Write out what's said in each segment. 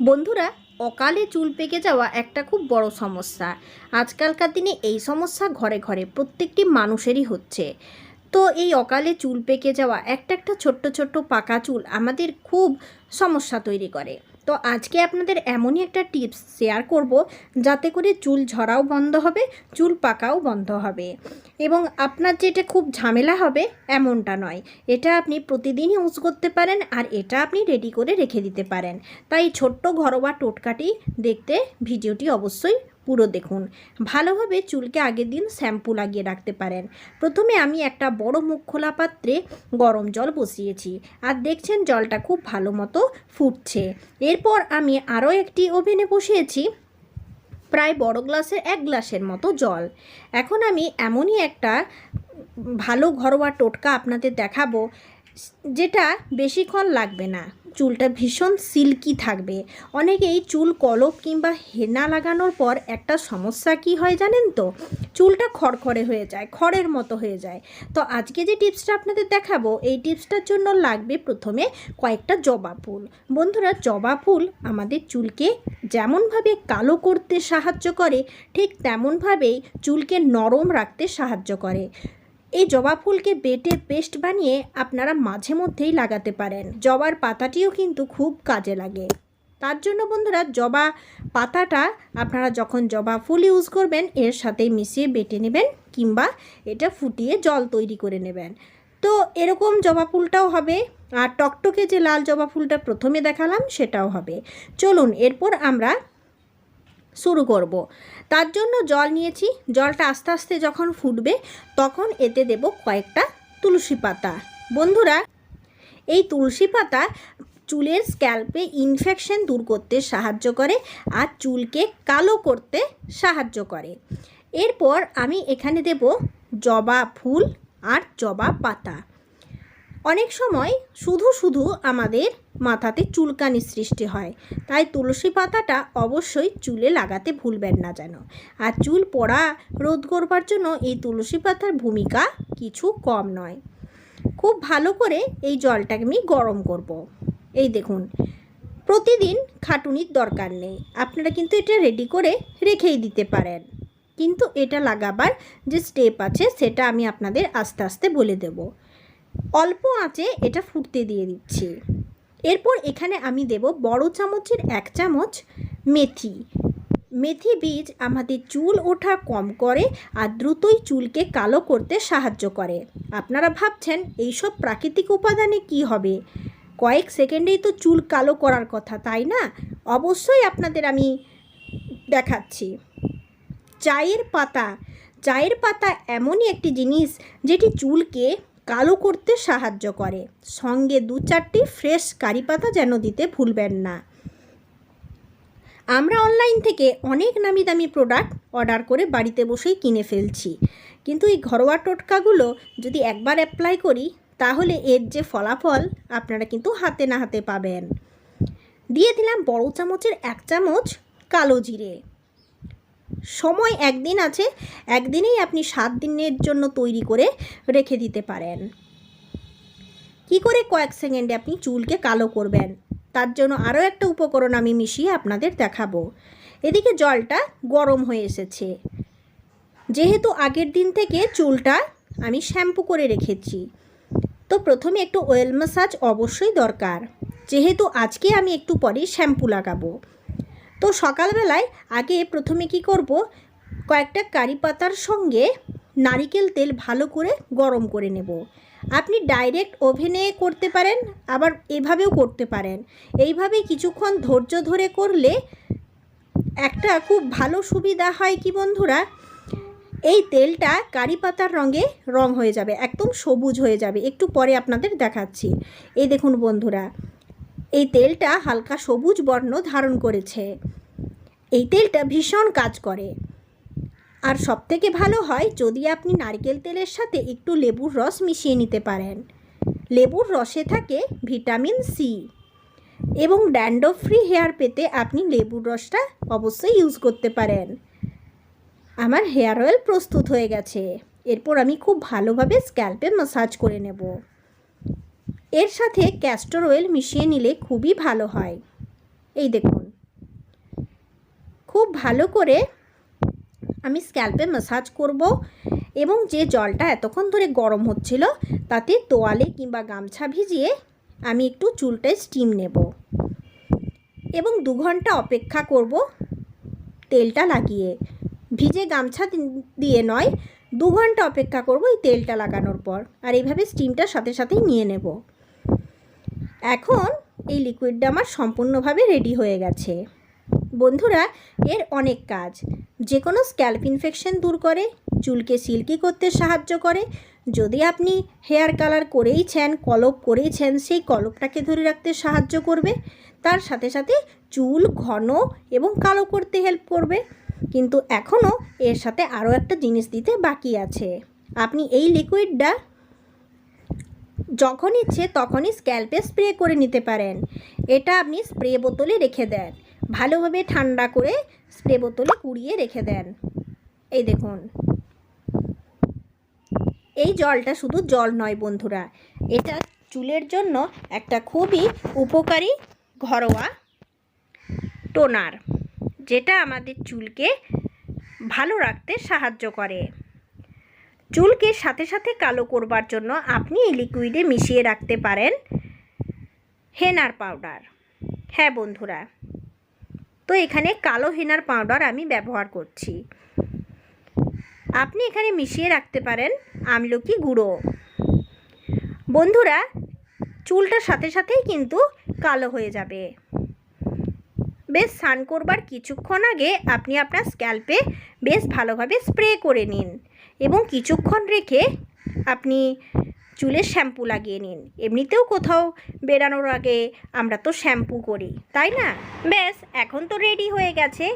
বন্ধুরা, অকালে চুল পেকে যাওয়া একটা খুব বড় সমস্যা। আজকালকার দিনে এই সমস্যা ঘরে ঘরে প্রত্যেকটি মানুষেরই হচ্ছে। তো এই অকালে চুল পেকে যাওয়া একটা একটা ছোট্ট ছোট্ট পাকা চুল আমাদের খুব সমস্যা তৈরি করে। তো আজকে আপনাদের এমনই একটা টিপস শেয়ার করব, যাতে করে চুল ঝরাও বন্ধ হবে, চুল পাকাও বন্ধ হবে। এবং আপনার যেটা খুব ঝামেলা হবে, এমনটা নয়। এটা আপনি প্রতিদিনই ইউজ করতে পারেন, আর এটা আপনি রেডি করে রেখে দিতে পারেন। তাই ছোট্ট ঘরোয়া টোটকাটি দেখতে ভিডিওটি অবশ্যই পুরো দেখুন। ভালোভাবে চুলকে আগের দিন শ্যাম্পু লাগিয়ে রাখতে পারেন। প্রথমে আমি একটা বড় মুখ খোলা পাত্রে গরম জল বসিয়েছি আর দেখছেন জলটা খুব ভালো মতো ফুটছে। এরপর আমি আরও একটি ওভেনে বসিয়েছি প্রায় বড় গ্লাসের এক গ্লাসের মতো জল। এখন আমি এমনই একটা ভালো ঘরোয়া টোটকা আপনাদের দেখাবো। যেটা বেশিক্ষণ লাগবে না। চুলটা ভীষণ সিল্কি থাকবে। অনেকেই চুল কলপ কিংবা হেনা লাগানোর পর একটা সমস্যা কি হয় জানেন তো? চুলটা খড়খড়ে হয়ে যায়, খড়ের মতো হয়ে যায়। তো আজকে যে টিপসটা আপনাদের দেখাবো, এই টিপসটার জন্য লাগবে প্রথমে কয়েকটা জবা ফুল। বন্ধুরা, জবা ফুল আমাদের চুলকে যেমনভাবে কালো করতে সাহায্য করে, ঠিক তেমনভাবেই চুলকে নরম রাখতে সাহায্য করে। এই জবা ফুলকে বেটে পেস্ট বানিয়ে আপনারা মাঝে মধ্যেই লাগাতে পারেন। জবার পাতাটিও কিন্তু খুব কাজে লাগে। তার জন্য বন্ধুরা, জবা পাতাটা আপনারা যখন জবা ফুল ইউজ করবেন, এর সাথে মিশিয়ে বেটে নেবেন কিংবা এটা ফুটিয়ে জল তৈরি করে নেবেন। তো এরকম জবা ফুলটাও হবে। আর টকটকে যে লাল জবা ফুলটা প্রথমে দেখালাম, সেটাও হবে। চলুন, এরপর আমরা শুরু করব। তার জন্য জল নিয়েছি। জলটা আস্তে আস্তে যখন ফুটবে তখন এতে দেব কয়েকটা তুলসী পাতা। বন্ধুরা, এই তুলসী পাতা চুলের স্ক্যাল্পে ইনফেকশন দূর করতে সাহায্য করে আর চুলকে কালো করতে সাহায্য করে। এরপর আমি এখানে দেব জবা ফুল আর জবা পাতা। অনেক সময় শুধু শুধু আমাদের মাথাতে চুলকানি সৃষ্টি হয়। তাই তুলসী পাতাটা অবশ্যই চুলে লাগাতে ভুলবেন না যেন। আর চুল পড়া রোধ করবার জন্য এই তুলসী পাতার ভূমিকা কিছু কম নয়। খুব ভালো করে এই জলটাকে আমি গরম করব। এই দেখুন, প্রতিদিন খাটুনির দরকার নেই। আপনারা কিন্তু এটা রেডি করে রেখেই দিতে পারেন। কিন্তু এটা লাগাবার যে স্টেপ আছে, সেটা আমি আপনাদের আস্তে আস্তে বলে দেবো। অল্প আঁচে এটা ফুটতে দিয়ে দিচ্ছি। এরপর এখানে আমি দেব বড় চামচের এক চামচ মেথি। মেথি বীজ আমাদের চুল ওঠা কম করে আর দ্রুতই চুলকে কালো করতে সাহায্য করে। আপনারা ভাবছেন, এইসব প্রাকৃতিক উপাদানে কি হবে? কয়েক সেকেন্ডেই তো চুল কালো করার কথা, তাই না? অবশ্যই আপনাদের আমি দেখাচ্ছি। চায়ের পাতা। চায়ের পাতা এমনই একটি জিনিস যেটি চুলকে কালো করতে সাহায্য করে। সঙ্গে দু চারটি ফ্রেশ কারি পাতা যেন দিতে ভুলবেন না। আমরা অনলাইন থেকে অনেক নামি দামি প্রোডাক্ট অর্ডার করে বাড়িতে বসেই কিনে ফেলছি। কিন্তু এই ঘরোয়া টোটকাগুলো যদি একবার অ্যাপ্লাই করি, তাহলে এর যে ফলাফল আপনারা কিন্তু হাতে না হাতে পাবেন। দিয়ে দিলাম বড় চামচের এক চামচ কালো জিরে। সময় একদিন আছে, একদিনেই আপনি সাত দিনের জন্য তৈরি করে রেখে দিতে পারেন। কি করে কয়েক সেকেন্ডে আপনি চুলকে কালো করবেন? তার জন্য আরও একটা উপকরণ আমি মিশিয়ে আপনাদের দেখাবো। এদিকে জলটা গরম হয়ে এসেছে। যেহেতু আগের দিন থেকে চুলটা আমি শ্যাম্পু করে রেখেছি, তো প্রথমে একটু অয়েল ম্যাসাজ অবশ্যই দরকার। যেহেতু আজকে আমি একটু পরেই শ্যাম্পু লাগাবো। তো সকালবেলায় আগে প্রথমে কি করব? কয়েকটা কারি পাতার সঙ্গে নারিকেল তেল ভালো করে গরম করে নেব। আপনি ডাইরেক্ট ওভেনে করতে পারেন, আবার এভাবেও করতে পারেন। এইভাবে কিছুক্ষণ ধৈর্য ধরে করলে একটা খুব ভালো সুবিধা হয় কি বন্ধুরা? এই তেলটা কারি পাতার রঙে রং হয়ে যাবে, একদম সবুজ হয়ে যাবে। একটু পরে আপনাদের দেখাচ্ছি। এই দেখুন বন্ধুরা এই তেলটা হালকা সবুজ বর্ণ ধারণ করেছে। এই তেলটা ভীষণ কাজ করে। আর সবথেকে ভালো হয়, যদি আপনি নারকেল তেলের সাথে একটু লেবুর রস মিশিয়ে নিতে পারেন। লেবুর রসে থাকে ভিটামিন সি এবং ড্যান্ডো ফ্রি হেয়ার পেতে আপনি লেবুর রসটা অবশ্যই ইউজ করতে পারেন। আমার হেয়ার অয়েল প্রস্তুত হয়ে গেছে। এরপর আমি খুব ভালোভাবে স্ক্যাল্পে মাসাজ করে নেব। এর সাথে ক্যাস্টর অয়েল মিশিয়ে নিলে খুবই ভালো হয়। এই দেখুন। খুব ভালো করে আমি স্ক্যাল্পে ম্যাসাজ করব এবং যে জলটা এতক্ষণ ধরে গরম হচ্ছিল, তাতে তোয়ালে কিংবা গামছা ভিজিয়ে আমি একটু চুলটায় স্টিম নেব। এবং দু ঘণ্টা অপেক্ষা করব তেলটা লাগিয়ে। ভিজে গামছা দিয়ে নয়, দু ঘণ্টা অপেক্ষা করব এই তেলটা লাগানোর পর। আর এইভাবে স্টিমটা সাথে সাথেই নিয়ে নেব। এখন এই লিকুইডটা আমার সম্পূর্ণভাবে রেডি হয়ে গেছে। বন্ধুরা, এর অনেক কাজ। যে কোনো স্ক্যাল্প ইনফেকশন দূর করে, চুলকে সিল্কি করতে সাহায্য করে। যদি আপনি হেয়ার কালার করেইছেন কলপ করেইছেন সেই কলপটাকে ধরে রাখতে সাহায্য করবে। তার সাথে সাথে চুল ঘন এবং কালো করতে হেল্প করবে। কিন্তু এখনও এর সাথে আরও একটা জিনিস দিতে বাকি আছে। আপনি এই লিকুইডটা যখন ইচ্ছে তখনই স্ক্যাল্পে স্প্রে করে নিতে পারেন। এটা আপনি স্প্রে বোতলে রেখে দেন। ভালোভাবে ঠান্ডা করে স্প্রে বোতলে কুড়িয়ে রেখে দেন। এই দেখুন। এই জলটা শুধু জল নয় বন্ধুরা, এটা চুলের জন্য একটা খুবই উপকারী ঘরোয়া টোনার, যেটা আমাদের চুলকে ভালো রাখতে সাহায্য করে। চুলকে সাথে সাথে কালো করবার জন্য আপনি এই লিকুইডে মিশিয়ে রাখতে পারেন। হেনার পাউডার হ্যাঁ বন্ধুরা, তো এখানে কালো হেনার পাউডার আমি ব্যবহার করছি। আপনি এখানে মিশিয়ে রাখতে পারেন আমলকি গুঁড়ো। বন্ধুরা চুলটার সাথে সাথেই কিন্তু কালো হয়ে যাবে। বেশ স্নান করবার কিছুক্ষণ আগে আপনি আপনার স্ক্যাল্পে বেশ ভালোভাবে স্প্রে করে নিন। এবং কিছুক্ষণ রেখে আপনি চুলের শ্যাম্পু লাগিয়ে নিন। এমনিতেও কোথাও বেরানোর আগে আমরা তো শ্যাম্পু করি, তাই না? ব্যাস, এখন তো রেডি হয়ে গেছে।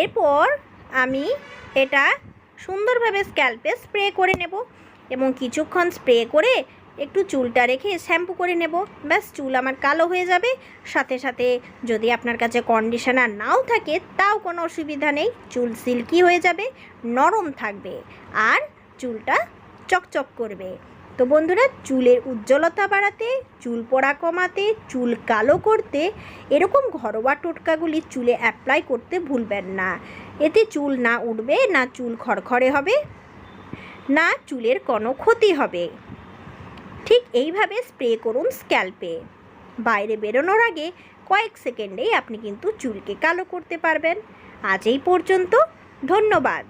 এরপর আমি এটা সুন্দরভাবে স্ক্যাল্পে স্প্রে করে নেব এবং কিছুক্ষণ স্প্রে করে একটু চুলটা রেখে শ্যাম্পু করে নেব। ব্যাস, চুল আমার কালো হয়ে যাবে। সাথে সাথে যদি আপনার কাছে কন্ডিশনার নাও থাকে, তাও কোনো অসুবিধা নেই। চুল সিল্কি হয়ে যাবে, নরম থাকবে আর চুলটা চকচক করবে। তো বন্ধুরা, চুলের উজ্জ্বলতা বাড়াতে, চুল পড়া কমাতে, চুল কালো করতে, এরকম ঘরোয়া টোটকাগুলি চুলে অ্যাপ্লাই করতে ভুলবেন না। এতে চুল না উঠবে না চুল খড়খড়ে হবে, না চুলের কোনো ক্ষতি হবে। ঠিক এইভাবে স্প্রে করুন স্ক্যাল্পে। বাইরে বেরোনোর আগে কয়েক সেকেন্ডেই আপনি কিন্তু চুলকে কালো করতে পারবেন। আজ এই পর্যন্ত, ধন্যবাদ।